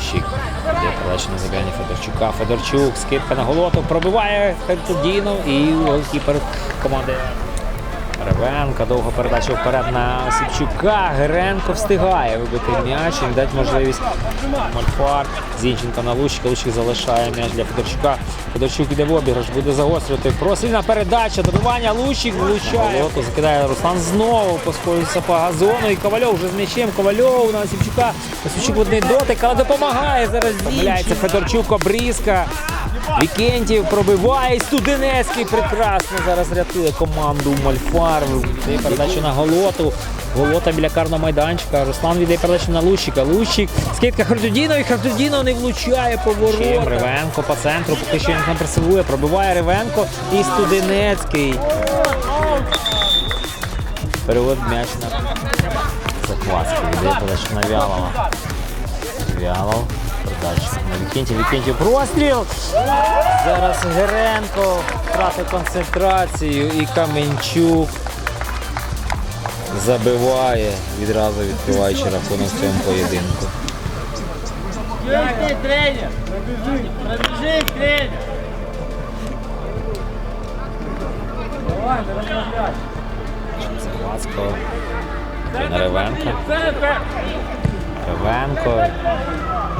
Кущик йде передача на забігання Федорчука. Федорчук скидка на голоту пробиває Хентудіну і голкіпер команди. Ревенко, довга передача вперед на Осіпчука. Геренко встигає вибити м'яч і дати можливість Мольфар. Зінченко на Лущика. Лущик залишає м'яч для Федорчука. Федорчук іде в обіграш, буде загострювати. Просильна передача, добивання. Лущик влучає. Лоту закидає Руслан знову, поскоюється по газону. І Ковальов вже з м'ячем. Ковальов на Осіпчука. Осіпчук в одний дотик, але допомагає зараз. Помиляється Федорчук, обрізка. Вікентів пробиває Студенецький прекрасно зараз рятує команду Мольфар. Віддає передачу на Голоту. Голота біля карного майданчика. Руслан віддає передачу на Лущика. Лущик. Скидка Хардудінов і Хардудінов не влучає поворот. Ревенко по центру, поки що він не пресивує. Пробиває Ревенко і Студенецький. Перевод м'яч на Захватський. Віддає передачу на Вялова. Вялов. Вікентів. Вікентів простріл. Зараз Геренко втратив концентрацію і Каменчук забиває, відразу відкриваючи рахунок в цьому поєдинку. Пробежи, тренер! Пробежи, тренер! Давай. Захватського. Ревенко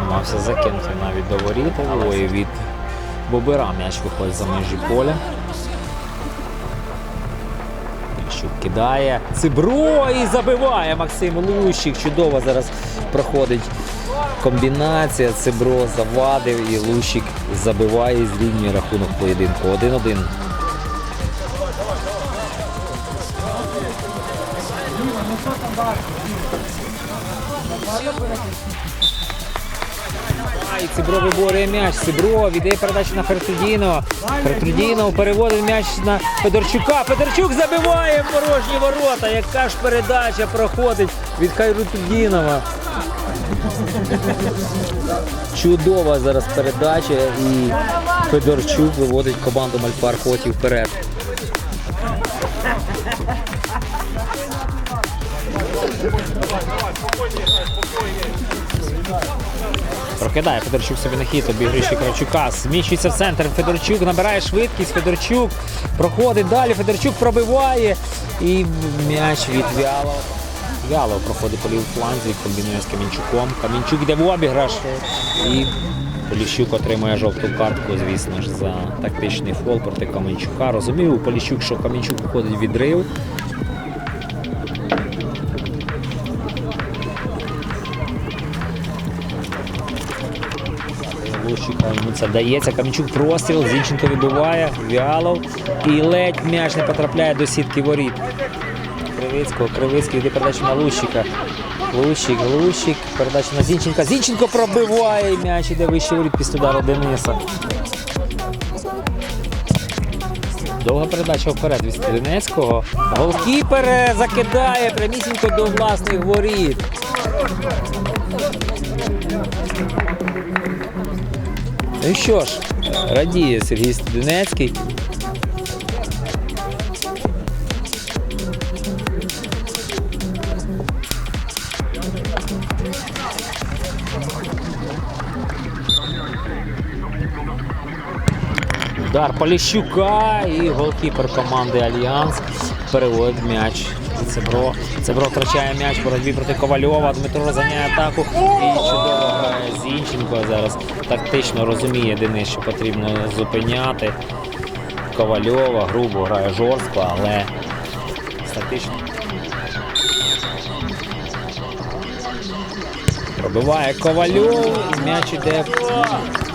намагався закинути навіть до воріт, але від Бобира м'яч виходить за межі поля. Щук кидає. Цибро і забиває Максим Лущик. Чудово зараз проходить комбінація. Цибро завадив і Лущик забиває і зрівнює рахунок поєдинку. 1-1. І Цибро виборює м'яч. Цибро віддає передачу на Фертудінова. Фертудінов переводить м'яч на Федорчука. Федорчук забиває в порожні ворота. Яка ж передача проходить від Хайрутудінова. Чудова зараз передача і Федорчук виводить команду Мальфар Хотів вперед. Прокидає Федорчук собі на хід, обігруючи Кравчука. Зміщується в центр. Федорчук набирає швидкість. Федорчук проходить далі. Федорчук пробиває. І м'яч від Вялова. Вялов проходить по лівому фланзі, комбінує з Камінчуком. Камінчук йде в обіграш. І Поліщук отримує жовту картку, звісно ж, за тактичний фол проти Каменчука. Розумів Поліщук, що Каменчук виходить в відрив. Лущика йому це вдається. Кам'янчук простріл, Зінченко вибиває, Вялов і ледь м'яч не потрапляє до сітки воріт. Кривицького, Кривицький йде передачу на Лущика. Лущик, Лущик, передача на Зінченка. Зінченко пробиває м'яч іде вище воріт після удару Дениса. Довга передача вперед від Стрінецького. Голкіпер е, закидає прямісінько до власних воріт. Ну і що ж, радіє Сергій Студенецький. Удар Поліщука і голкіпер команди Альянс переводить м'яч. Цебро. Цебро втрачає м'яч в боротьбі проти Ковальова. Дмитро розганяє атаку. І чудово грає Зінченко. Зараз тактично розуміє Денис, що потрібно зупиняти Ковальова. Грубо грає жорстко, але тактично. Пробиває Ковальов, м'яч іде.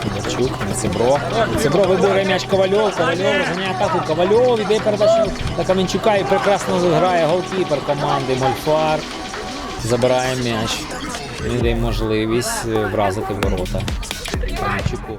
Федорчук на Цибро. Цибро виборює м'яч Ковальов. Ковальов розганяє атаку. Ковальов іде передача на Каменчука і прекрасно грає голкіпер команди Мольфар. Забирає м'яч. Він дає можливість е, вразити ворота Каменчуку.